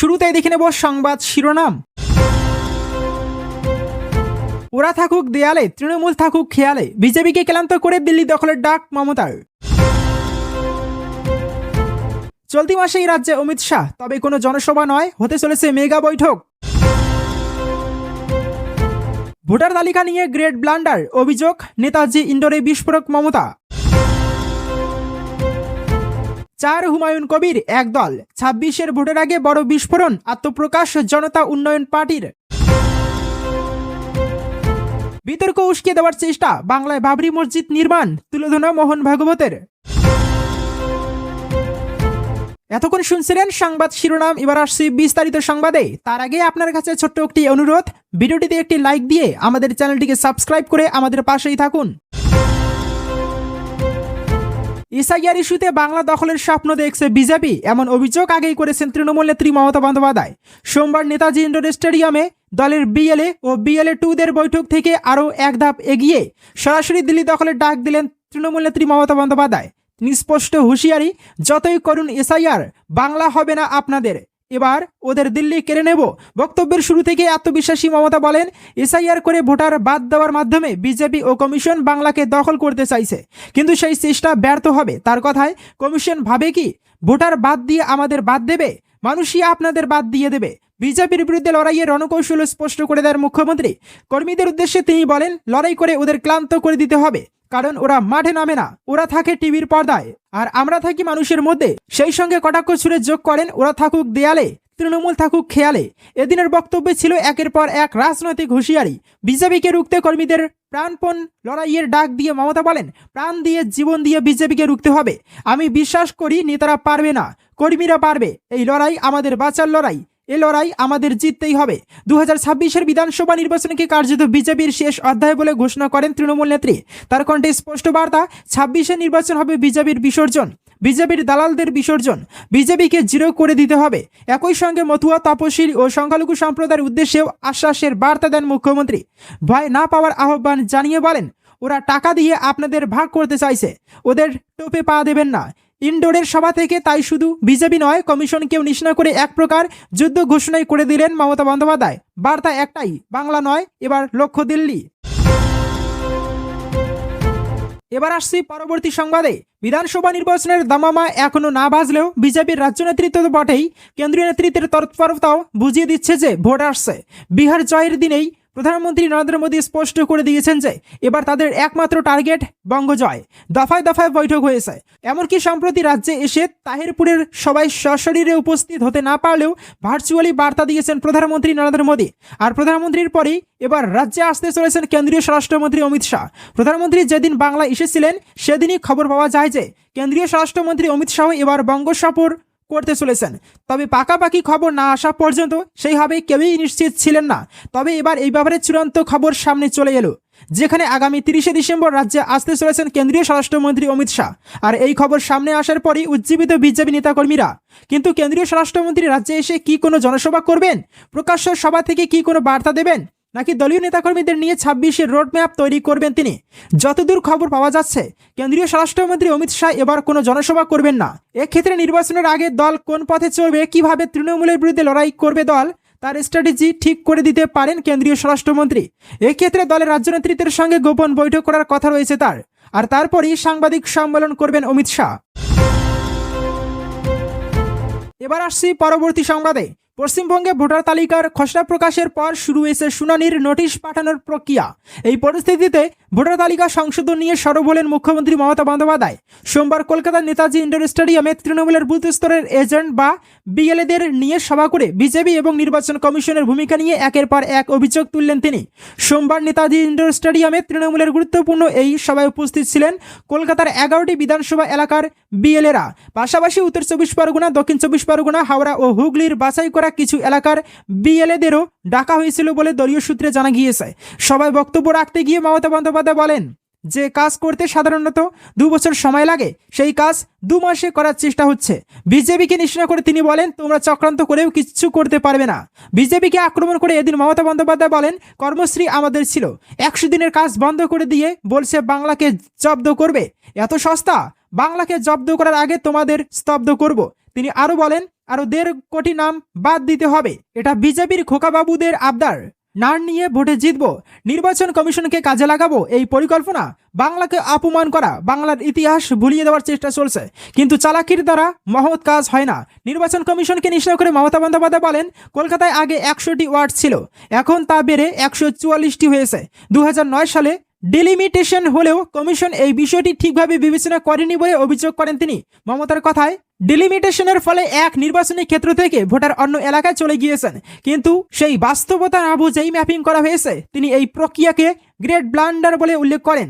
শুরুতেই দেখে নেব সংবাদ শিরোনাম। ওরা থাকুক দেয়ালে, তৃণমূল থাকুক খেয়ালে, বিজেপিকে ক্লান্ত করে দিল্লি দখলের ডাক মমতার। চলতি মাসে এই রাজ্যে অমিত শাহ, তবে কোনো জনসভা নয়, হতে চলেছে মেগা বৈঠক। ভোটার তালিকা নিয়ে গ্রেট ব্লান্ডার, অভিযোগ, নেতাজি ইন্ডোরে বিস্ফোরক মমতা। চার হুমায়ুন কবির একদল ছাব্বিশের ভোটের আগে বড় বিস্ফোরণ, আত্মপ্রকাশ, জনতা উন্নয়ন পার্টির। বিতর্ক উস্কে দেওয়ার চেষ্টা, বাংলায় বাবরি মসজিদ নির্মাণ, তুলে ধরা মোহন ভাগবতের। এতক্ষণ শুনছিলেন সংবাদ শিরোনাম, এবার আসছি বিস্তারিত সংবাদে। তার আগে আপনার কাছে ছোট্ট একটি অনুরোধ, ভিডিওটিতে একটি লাইক দিয়ে আমাদের চ্যানেলটিকে সাবস্ক্রাইব করে আমাদের পাশেই থাকুন। ইসাইয়ার ইস্যুতে বাংলা দখলের স্বপ্ন দেখছে বিজেপি, এমন অভিযোগ আগেই করেছেন তৃণমূল নেত্রী মমতা বন্দ্যোপাধ্যায়। সোমবার নেতাজি ইন্ডোর স্টেডিয়ামে দলের বিএলএ ও বিএলএ টুদের বৈঠক থেকে আরও এক ধাপ এগিয়ে সরাসরি দিল্লি দখলের ডাক দিলেন তৃণমূল নেত্রী মমতা বন্দ্যোপাধ্যায়। নিস্পষ্ট হুঁশিয়ারি, যতই করুন এসআইআর বাংলা হবে না আপনাদের। এবার ওদের দিল্লি কেড়ে নেব। বক্তব্যের শুরু থেকে আত্মবিশ্বাসী মমতা বলেন, এসআইআর করে ভোটার বাদ দেওয়ার মাধ্যমে বিজেপি ও কমিশন বাংলাকে দখল করতে চাইছে। কিন্তু সেই চেষ্টা ব্যর্থ হবে। তার কথায়, কমিশন ভাবে কি, ভোটার বাদ দিয়ে আমাদের বাদ দেবে? মানুষই আপনাদের বাদ দিয়ে দেবে। বিজেপির বিরুদ্ধে লড়াইয়ের রণকৌশল স্পষ্ট করে দেন মুখ্যমন্ত্রী। কর্মীদের উদ্দেশ্যে তিনি বলেন, লড়াই করে ওদের ক্লান্ত করে দিতে হবে। কারণ ওরা মাঠে নামে না। ওরা থাকে টিভির পর্দায়। আর আমরা থাকি মানুষের মধ্যে। সেই সঙ্গে কটাক্ষ ছুড়ে যোগ করেন, ওরা থাকুক দেয়ালে, তৃণমূল থাকুক খেয়ালে। এদিনের বক্তব্যে ছিল একের পর এক রাজনৈতিক হুঁশিয়ারি। বিজেপিকে রুখতে কর্মীদের প্রাণপণ লড়াইয়ের ডাক দিয়ে মমতা বলেন, প্রাণ দিয়ে জীবন দিয়ে বিজেপিকে রুখতে হবে। আমি বিশ্বাস করি নেতারা পারবে না, কর্মীরা পারবে। এই লড়াই আমাদের বাঁচার লড়াই। এ লড়াই আমাদের জিততেই হবে। দু হাজার ছাব্বিশের বিধানসভা নির্বাচনকে কার্যত বিজেপির শেষ অধ্যায় বলে ঘোষণা করেন তৃণমূল নেত্রী? তার কণ্ঠে স্পষ্ট বার্তা, ছাব্বিশে নির্বাচন হবে বিজেপির বিসর্জন। বিজেপির দালালদের বিসর্জন। বিজেপিকে জিরো করে দিতে হবে। একই সঙ্গে মথুয়া তপশিল ও সংখ্যালঘু সম্প্রদায়ের উদ্দেশ্যেও আশ্বাসের বার্তা দেন মুখ্যমন্ত্রী। ভয় না পাওয়ার আহ্বান জানিয়ে বলেন ওরা টাকা দিয়ে আপনাদের ভাগ করতে চাইছে। ওদের টোপে পা দেবেন না। ইনডোরের সভা থেকে তাই শুধু বিজেপি নয়, কমিশনকেও নিশনা করে এক প্রকার যুদ্ধ ঘোষণাই করে দিলেন মমতা বন্দ্যোপাধ্যায়। বার্তা একটাই, বাংলা নয়, এবার লক্ষ্য দিল্লি। এবার আসছি পরবর্তী সংবাদে। বিধানসভা নির্বাচনের দামামা এখনও না বাজলেও বিজেপির রাজ্য নেতৃত্ব তো বটেই। কেন্দ্রীয় নেতৃত্বের তৎপরতাও বুঝিয়ে দিচ্ছে যে ভোট আসছে। বিহার জয়ের দিনেই প্রধানমন্ত্রী নরেন্দ্র মোদী স্পষ্ট করে দিয়েছেন যে, এবার তাদের একমাত্র টার্গেট বঙ্গজয়। দফায় দফায় বৈঠক হয়েছে। এমনকি সম্প্রতি রাজ্যে এসে তাহিরপুরের সবাই সশরীরে উপস্থিত হতে না পারলেও ভার্চুয়ালি বার্তা দিয়েছেন প্রধানমন্ত্রী নরেন্দ্র মোদী। আর প্রধানমন্ত্রীর পরেই এবার রাজ্যে আসতে চলেছেন কেন্দ্রীয় স্বরাষ্ট্রমন্ত্রী অমিত শাহ। প্রধানমন্ত্রী যেদিন বাংলা এসেছিলেন, সেদিনই খবর পাওয়া যায় যে, কেন্দ্রীয় স্বরাষ্ট্রমন্ত্রী অমিত শাহ এবার বঙ্গ সফর করতে চলেছেন। তবে পাকাপাকি খবর না আসা পর্যন্ত সেইভাবে কেউই নিশ্চিত ছিলেন না। তবে এবার এই ব্যাপারে চূড়ান্ত খবর সামনে চলে এলো, যেখানে আগামী তিরিশে ডিসেম্বর রাজ্যে আসতে চলেছেন কেন্দ্রীয় স্বরাষ্ট্রমন্ত্রী অমিত শাহ। আর এই খবর সামনে আসার পরই উজ্জীবিত বিজেপি নেতাকর্মীরা, কিন্তু কেন্দ্রীয় স্বরাষ্ট্রমন্ত্রী রাজ্যে এসে কি কোনো জনসভা করবেন? প্রকাশ্য সভা থেকে কি কোনো বার্তা দেবেন? নাকি দলীয় নেতাকর্মীদের নিয়ে ছাব্বিশের রোডম্যাপ তৈরি করবেন তিনি? যতদূর খবর পাওয়া যাচ্ছে, কেন্দ্রীয় স্বরাষ্ট্রমন্ত্রী অমিত শাহ এবার কোনো জনসভা করবেন না। এক্ষেত্রে নির্বাচনের আগে দল কোন পথে চলবে, কীভাবে তৃণমূলের বিরুদ্ধে লড়াই করবে দল, তার স্ট্র্যাটেজি ঠিক করে দিতে পারেন কেন্দ্রীয় স্বরাষ্ট্রমন্ত্রী। এক্ষেত্রে দলের রাজ্য নেতৃত্বের সঙ্গে গোপন বৈঠক করার কথা রয়েছে তার। আর তারপরই সাংবাদিক সম্মেলন করবেন অমিত শাহ। এবার আসছি পরবর্তী সংবাদে। পশ্চিমবঙ্গে ভোটার তালিকার খসড়া প্রকাশের পর শুরু হয়েছে শুনানির নোটিশ পাঠানোর প্রক্রিয়া। এই পরিস্থিতিতে ভোটার তালিকা সংশোধন নিয়ে সরব হলেন মুখ্যমন্ত্রী মমতা বন্দ্যোপাধ্যায়। সোমবার কলকাতার নেতাজি ইন্ডোর স্টেডিয়ামে তৃণমূলের বুথ স্তরের এজেন্ট বা বিএলএদের নিয়ে সভা করে বিজেপি এবং নির্বাচন কমিশনের ভূমিকা নিয়ে একের পর এক অভিযোগ তুললেন তিনি। সোমবার নেতাজি ইন্ডোর স্টেডিয়ামে তৃণমূলের গুরুত্বপূর্ণ এই সভায় উপস্থিত ছিলেন কলকাতার এগারোটি বিধানসভা এলাকার বিএলএরা। পাশাপাশি উত্তর চব্বিশ পরগনা, দক্ষিণ চব্বিশ পরগনা, হাওড়া ও হুগলির বাছাই করা কিছু এলাকার বিএলএদেরও ডাকা হয়েছিল বলে দলীয় সূত্রে জানা গিয়েছে। সবাই বক্তব্য রাখতে গিয়ে মমতা বন্দ্যোপাধ্যায় বলেন, যে কাজ করতে সাধারণত দু বছর সময় লাগে, সেই কাজ দু মাসে করার চেষ্টা হচ্ছে। বিজেপিকে নিশানা করে তিনি বলেন, তোমরা চক্রান্ত করেও কিছু করতে পারবে না। বিজেপিকে আক্রমণ করে এদিন মমতা বন্দ্যোপাধ্যায় বলেন, কর্মশ্রী আমাদের ছিল। একশো দিনের কাজ বন্ধ করে দিয়ে বলছে, বাংলাকে জব্দ করবে। এত সস্তা? বাংলাকে জব্দ করার আগে তোমাদের স্তব্ধ করব। তিনি আরও বলেন আরও দেড় কোটি নাম বাদ দিতে হবে। এটা বিজেপির খোকাবাবুদের আবদার। নার নিয়ে ভোটে জিতব। নির্বাচন কমিশনকে কাজে লাগাবো। এই পরিকল্পনা বাংলাকে অপমান করা, বাংলার ইতিহাস ভুলিয়ে দেওয়ার চেষ্টা চলছে। কিন্তু চালাকির দ্বারা মহৎ কাজ হয় না। নির্বাচন কমিশনকে নিশ্চয় করে মমতা বন্দ্যোপাধ্যায় বলেন, কলকাতায় আগে একশোটি ওয়ার্ড ছিল। এখন তা বেড়ে একশো চুয়াল্লিশটি হয়েছে। দু হাজার নয় সালে ডিলিমিটেশন হলেও কমিশন এই বিষয়টি ঠিকভাবে বিবেচনা করেনি বলে অভিযোগ করেন তিনি। মমতার কথায় ডিলিমিটেশনের ফলে এক নির্বাচনী ক্ষেত্র থেকে ভোটার অন্য এলাকায় চলে গিয়েছেন। কিন্তু সেই বাস্তবতা না বুঝেই ম্যাপিং করা হয়েছে। তিনি এই প্রক্রিয়াকে গ্রেট ব্লান্ডার বলে উল্লেখ করেন।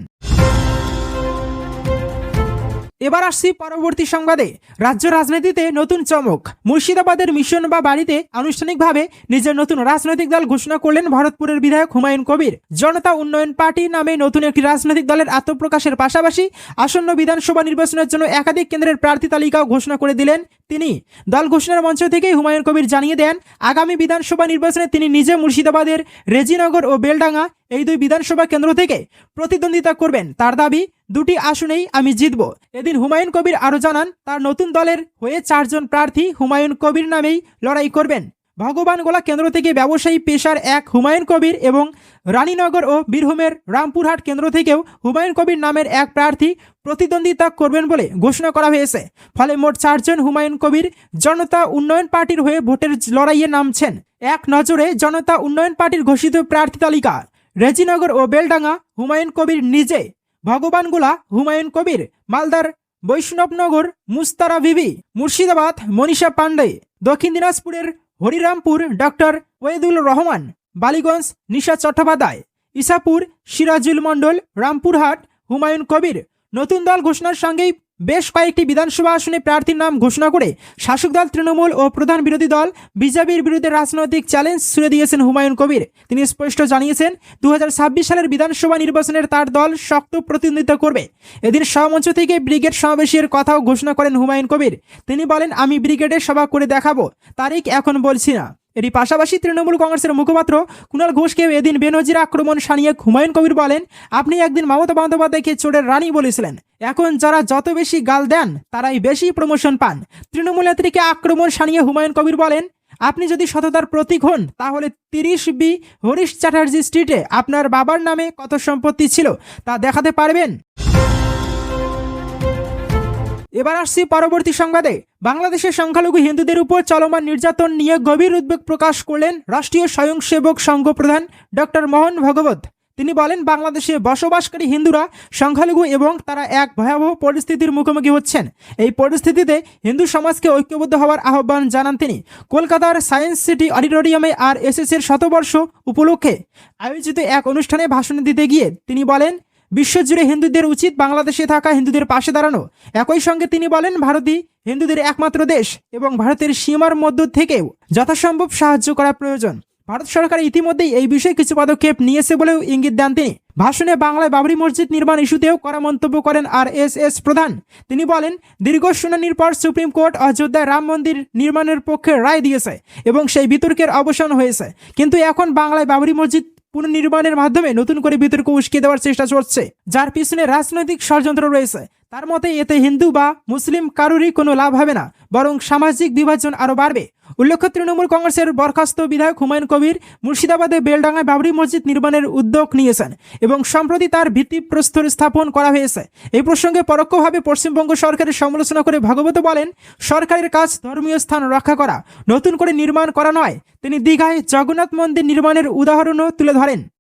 এবার আসছি পরবর্তী সংবাদে। রাজ্য রাজনীতিতে নতুন চমক। মুর্শিদাবাদের মিশন বা বাড়িতে আনুষ্ঠানিকভাবে নিজের নতুন রাজনৈতিক দল ঘোষণা করলেন ভরতপুরের বিধায়ক হুমায়ুন কবির। জনতা উন্নয়ন পার্টি নামে নতুন একটি রাজনৈতিক দলের আত্মপ্রকাশের পাশাপাশি আসন্ন বিধানসভা নির্বাচনের জন্য একাধিক কেন্দ্রের প্রার্থী তালিকাও ঘোষণা করে দিলেন তিনি। দল ঘোষণার মঞ্চ থেকেই হুমায়ুন কবির জানিয়ে দেন, আগামী বিধানসভা নির্বাচনে তিনি নিজে মুর্শিদাবাদের রেজিনগর ও বেলডাঙ্গা এই দুই বিধানসভা কেন্দ্র থেকে প্রতিদ্বন্দ্বিতা করবেন। তার দাবি, দুটি আসনেই আমি জিতব। এদিন হুমায়ুন কবির আরও জানান, তার নতুন দলের হয়ে চারজন প্রার্থী হুমায়ুন কবির নামেই লড়াই করবেন। ভগবানগোলা কেন্দ্র থেকে ব্যবসায়ী পেশার এক হুমায়ুন কবির এবং রানীনগর ও বীরভূমের রামপুরহাট কেন্দ্র থেকেও হুমায়ুন কবির নামের এক প্রার্থী প্রতিদ্বন্দ্বিতা করবেন বলে ঘোষণা করা হয়েছে। ফলে মোট চারজন হুমায়ুন কবির জনতা উন্নয়ন পার্টির হয়ে ভোটের লড়াইয়ে নামছেন। এক নজরে জনতা উন্নয়ন পার্টির ঘোষিত প্রার্থী তালিকা। রেজিনগর ও বেলডাঙ্গা হুমায়ুন কবির নিজে, ভগবানগোলা হুমায়ুন কবির, মালদার বৈষ্ণবনগর মুস্তারা বিবি, মুর্শিদাবাদ মনীষা পান্ডে দক্ষিণ দিনাজপুরের হরিরামপুর ডক্টর ওয়েদুল রহমান, বালিগঞ্জ নিশা চট্টোপাধ্যায় ইসাপুর সিরাজুল মণ্ডল, রামপুরহাট হুমায়ুন কবির। নতুন দল ঘোষণার সঙ্গেই বেশ কয়েকটি বিধানসভা আসনে প্রার্থীর নাম ঘোষণা করে শাসক দল, তৃণমূল ও প্রধান বিরোধী দল বিজেপির বিরুদ্ধে রাজনৈতিক চ্যালেঞ্জ ছুড়ে দিয়েছেন হুমায়ুন কবির। তিনি স্পষ্ট জানিয়েছেন দু হাজার ছাব্বিশ সালের বিধানসভা নির্বাচনের তার দল শক্ত প্রতিদ্বন্দ্বিতা করবে। এদিন সভামঞ্চ থেকে ব্রিগেড সমাবেশের কথাও ঘোষণা করেন হুমায়ুন কবির। তিনি বলেন, আমি ব্রিগেডের সভা করে দেখাবো, তারিখ এখন বলছি না। এরই পাশাপাশি তৃণমূল কংগ্রেসের মুখপাত্র কুণাল ঘোষকে এদিন বেনজির আক্রমণ সানিয়ে হুমায়ুন কবির বলেন, আপনি একদিন মমতা বন্দ্যোপাধ্যায়কে চোরের রানী বলেছিলেন। এখন যারা যত বেশি গাল দেন, তারাই বেশি প্রমোশন পান। তৃণমূল নেত্রীকে আক্রমণ সানিয়ে হুমায়ুন কবির বলেন, আপনি যদি সততার প্রতীক হন, তাহলে তিরিশ বি হরিশ চ্যাটার্জি স্ট্রিটে আপনার বাবার নামে কত সম্পত্তি ছিল তা দেখাতে পারবেন? এবার আসছি পরবর্তী সংবাদে। বাংলাদেশের সংখ্যালঘু হিন্দুদের উপর চলমান নির্যাতন নিয়ে গভীর উদ্বেগ প্রকাশ করলেন রাষ্ট্রীয় স্বয়ংসেবক সংঘ প্রধান ডক্টর মোহন ভগবত। তিনি বলেন, বাংলাদেশে বসবাসকারী হিন্দুরা সংখ্যালঘু এবং তারা এক ভয়াবহ পরিস্থিতির মুখোমুখি হচ্ছেন। এই পরিস্থিতিতে হিন্দু সমাজকে ঐক্যবদ্ধ হওয়ার আহ্বান জানান তিনি। কলকাতার সায়েন্স সিটি অডিটোরিয়ামে আর এসএসের শতবর্ষ উপলক্ষে আয়োজিত এক অনুষ্ঠানে ভাষণ দিতে গিয়ে তিনি বলেন, বিশ্বজুড়ে হিন্দুদের উচিত বাংলাদেশে থাকা, হিন্দুদের পাশে দাঁড়ানো। একই সঙ্গে তিনি বলেন, ভারতই হিন্দুদের একমাত্র দেশ এবং ভারতের সীমার মধ্য থেকেও যথাসম্ভব সাহায্য করা প্রয়োজন। ভারত সরকার ইতিমধ্যেই এই বিষয়ে কিছু পদক্ষেপ নিয়েছে বলেও ইঙ্গিত দেন তিনি। ভাষণে বাংলায় বাবরি মসজিদ নির্মাণ ইস্যুতেও করা মন্তব্য করেন আর এস এস প্রধান। তিনি বলেন, দীর্ঘ শুনানির পর সুপ্রিম কোর্ট অযোধ্যায় রাম মন্দির নির্মাণের পক্ষে রায় দিয়েছে এবং সেই বিতর্কের অবসান হয়েছে। কিন্তু এখন বাংলায় বাবরি মসজিদ পুনর্নির্মাণের মাধ্যমে নতুন করে বিতর্ক উস্কে দেওয়ার চেষ্টা চলছে, যার পিছনে রাজনৈতিক ষড়যন্ত্র রয়েছে। তার মতে, এতে হিন্দু বা মুসলিম কারোরই কোনো লাভ হবে না, বরং সামাজিক বিভাজন আরও বাড়বে। উল্লেখ্য, তৃণমূল কংগ্রেসের বরখাস্ত বিধায়ক হুমায়ুন কবির মুর্শিদাবাদে বেলডাঙ্গায় বাবরি মসজিদ নির্মাণের উদ্যোগ নিয়েছেন এবং সম্প্রতি তার ভিত্তিপ্রস্তর স্থাপন করা হয়েছে। এই প্রসঙ্গে পরোক্ষভাবে পশ্চিমবঙ্গ সরকারের সমালোচনা করে ভাগবত বলেন, সরকারের কাজ ধর্মীয় স্থান রক্ষা করা, নতুন করে নির্মাণ করা নয়। তিনি দীঘায় জগন্নাথ মন্দির নির্মাণের উদাহরণও তুলে ধরেন।